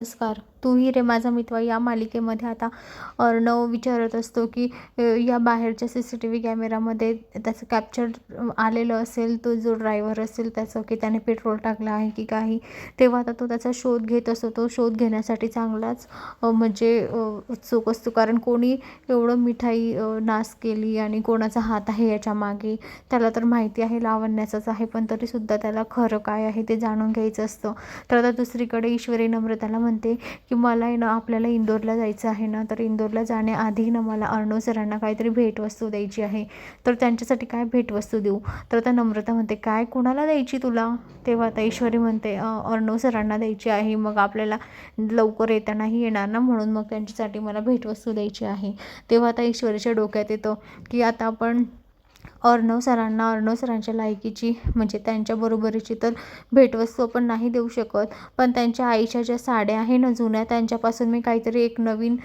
नमस्कार. तूही रे माझा मित्र या मालिकेमध्ये आता अर्णव विचारत असतो की या बाहेरच्या सी सी टी व्ही कॅमेरामध्ये त्याचं कॅप्चर आलेलं असेल तो जो ड्रायव्हर असेल त्याचं की त्याने पेट्रोल टाकलं आहे की काही तेव्हा आता तो त्याचा शोध घेत असतो. तो शोध घेण्यासाठी चांगलाच म्हणजे उत्सुक असतो. कारण कोणी एवढं मिठाई नाश नास केली आणि कोणाचा हात आहे याच्या मागे त्याला तर माहिती आहे लावण्याचाच आहे पण तरीसुद्धा त्याला खरं काय आहे ते जाणून घ्यायचं असतं. तर आता दुसरीकडे ईश्वरी नम्रताला म्हणते की मला आहे ना आपल्याला इंदोरला जायचं आहे ना तर इंदोरला जाण्याआधी ना मला अर्णव सरांना काहीतरी भेटवस्तू द्यायची आहे. तर त्यांच्यासाठी काय भेटवस्तू देऊ? तर आता नम्रता म्हणते काय कुणाला द्यायची तुला? तेव्हा आता ईश्वरी म्हणते अर्णव सरांना द्यायची आहे. मग आपल्याला लवकर येतानाही येणार ना म्हणून मग त्यांच्यासाठी मला भेटवस्तू द्यायची आहे. तेव्हा आता ईश्वरीच्या डोक्यात येतं की आता आपण अर्णव सरांना अर्णव सरांच्या लायकीची म्हणजे त्यांच्या बरोबरीची तर भेटवस्तू आपण नाही देऊ शकत पण त्यांच्या आईच्या ज्या साड्या आहे ना जुन्या त्यांच्यापासून मी काहीतरी एक नवीन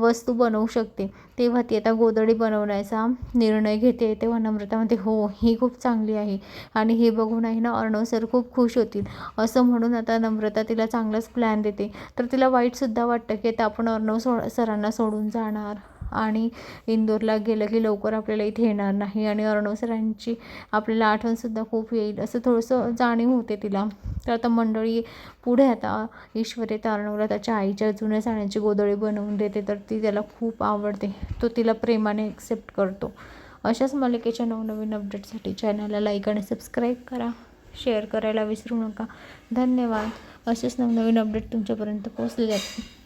वस्तू बनवू शकते. तेव्हा ती आता गोदडी बनवण्याचा निर्णय घेते तेव्हा नम्रता म्हणते हो ही खूप चांगली आहे. आणि हे बघून आहे ना अर्णव सर खूप खुश होतील. असं म्हणून आता नम्रता तिला चांगलाच प्लॅन देते. तर तिला वाईटसुद्धा वाटतं की आता आपण अर्णव सो सरांना सोडून जाणार. आणि इंदोरला गेलं की लवकर आपल्याला इथे येणार नाही आणि अर्णव सरांची आपल्याला आठवणसुद्धा खूप येईल असं थोडंसं जाणीव होते तिला. तर आता मंडळी पुढे आता ईश्वरी तारणवला अर्णवला त्याच्या आईच्या जुन्या साड्यांची गोदळी बनवून देते तर ती त्याला खूप आवडते. तो तिला प्रेमाने ॲक्सेप्ट करतो. अशाच मालिकेच्या नवनवीन अपडेटसाठी चॅनलला लाईक आणि सबस्क्राईब करा. शेअर करायला विसरू नका. धन्यवाद. असेच नवनवीन अपडेट तुमच्यापर्यंत पोहोचले जातील